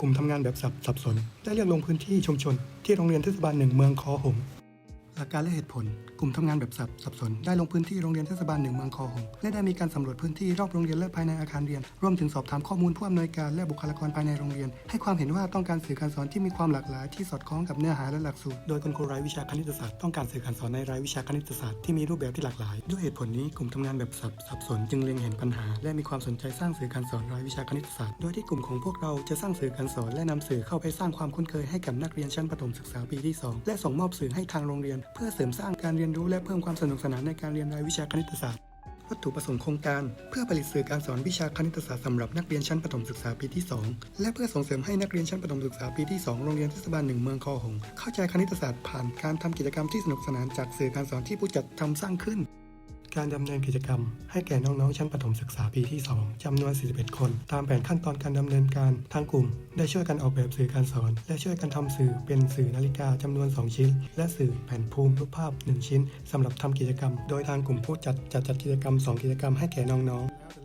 กลุ่มทำงานแบบสับสับสน ได้เลือกลงพื้นที่ชุมชน ที่โรงเรียนเทศบาลหนึ่งเมืองคอหงหลักการและเหตุผล ลุ่มทำงานแบบสับสับสน ได้ลงพื้นที่โรงเรียนเทศบาลหนึ่งเมืองคอหงและได้มีการสำรวจพื้นที่รอบโรงเรียนและภายในอาคารเรียน รวมถึงสอบถามข้อมูลผู้อำนวยการและบุคลากรภายในโรงเรียน ให้ความเห็นว่าต้องการสื่อการสอนที่มีความหลากหลายที่สอดคล้องกับเนื้อหาและหลักสูตร โดยคุณครูรายวิชาคณิตศาสตร์ต้องการสื่อการสอนในรายวิชาคณิตศาสตร์ที่มีรูปแบบที่หลากหลาย ด้วยเหตุผลนี้กลุ่มทำงานแบบสับสับสนจึงเล็งเห็นปัญหา และมีความสนใจสร้างสื่อการสอนรายวิชาคณิตศาสตร์ โดยที่กลุ่มของพวกเราจะสร้างสื่อการสอนและนำสื่อเข้าไปสร้างความคุ้นเคยให้กับนักเรียนชั้นประถมศึกษาปีที่ 2 และส่งมอบสื่อให้ทางโรงเรียน เพื่อเสริมสร้างการเรียนรู้และเพิ่มความสนุกสนานในการเรียนรายวิชาคณิตศาสตร์ วัตถุประสงค์โครงการ เพื่อผลิตสื่อการสอนวิชาคณิตศาสตร์สำหรับนักเรียนชั้นประถมศึกษาปีที่ 2 และเพื่อส่งเสริมให้นักเรียนชั้นประถมศึกษาปีที่ 2 โรงเรียนเทศบาลหนึ่งเมืองคอหงเข้าใจคณิตศาสตร์ผ่านการทำกิจกรรมที่สนุกสนานจากสื่อการสอนที่ผู้จัดทำสร้างขึ้น การดำเนินกิจกรรม ให้แก่น้องๆ ชั้นประถมศึกษาปีที่ 2จำนวน 41 คน ตามแผนขั้นตอนการดำเนินการทางกลุ่ม ได้ช่วยกันออกแบบสื่อการสอน และช่วยกันทำสื่อเป็นสื่อนาฬิกาจำนวน 2 ชิ้น และสื่อแผ่นภูมิรูปภาพ 1 ชิ้นสำหรับทำกิจกรรม โดยทางกลุ่มผู้จัดจัดจัดกิจกรรม 2 กิจกรรมให้แก่น้องๆ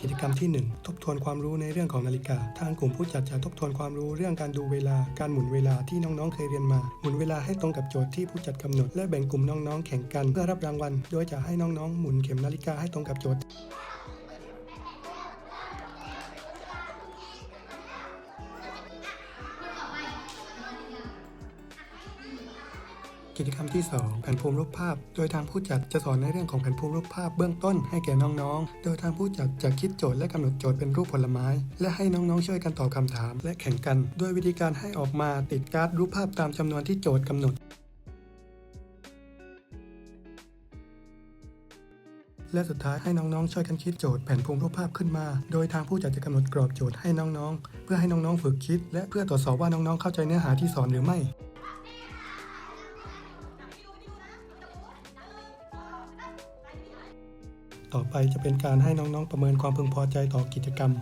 กิจกรรมที่ 1 ทบทวนความรู้ในเรื่องของนาฬิกา ทางกลุ่มผู้จัดจะทบทวนความรู้เรื่องการดูเวลา การหมุนเวลาที่น้องๆ เคยเรียนมา หมุนเวลาให้ตรงกับโจทย์ที่ผู้จัดกำหนด และแบ่งกลุ่มน้องๆ แข่งกันเพื่อรับรางวัล โดยจะให้น้องๆ หมุนเข็มนาฬิกาให้ตรงกับโจทย์ กิจกรรมที่ 2 แผ่นภูมิรูปภาพ โดยทางผู้จัดจะสอนในเรื่องของแผ่นภูมิรูปภาพเบื้องต้นให้แก่น้องๆ โดยทางผู้จัดจะคิดโจทย์และกำหนดโจทย์เป็นรูปผลไม้ และให้น้องๆช่วยกันตอบคำถาม และแข่งกันโดยวิธีการให้ออกมาติดการ์ดรูปภาพตามจำนวนที่โจทย์กำหนดและสุดท้ายให้น้องๆ ช่วยกันคิดโจทย์แผ่นภูมิรูปภาพขึ้นมา โดยทางผู้จัดจะกำหนดกรอบโจทย์ให้น้องๆ เพื่อให้น้องๆ ฝึกคิด และเพื่อตรวจสอบว่าน้องๆ เข้าใจเนื้อหาที่สอนหรือไม่ ต่อไปจะเป็นการให้น้องๆประเมินความพึงพอใจต่อกิจกรรม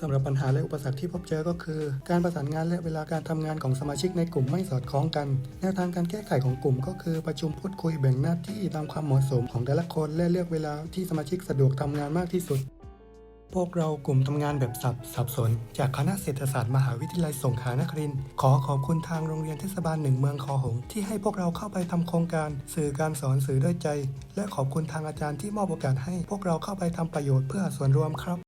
สำหรับปัญหาและอุปสรรคที่พบเจอก็คือ การประสานงานและเวลาการทำงานของสมาชิกในกลุ่มไม่สอดคล้องกัน แนวทางการแก้ไขของกลุ่มก็คือประชุมพูดคุยแบ่งหน้าที่ตามความเหมาะสมของแต่ละคนและเลือกเวลาที่สมาชิกสะดวกทำงานมากที่สุด พวกเรากลุ่มทำงานแบบสับสับสน จากคณะเศรษฐศาสตร์มหาวิทยาลัยสงขลานครินทร์ขอขอบคุณทางโรงเรียนเทศบาลหนึ่งเมืองคอหง ที่ให้พวกเราเข้าไปทำโครงการ สื่อการสอนสื่อด้วยใจ และขอบคุณทางอาจารย์ที่มอบโอกาสให้พวกเราเข้าไปทำประโยชน์เพื่อส่วนรวมครับ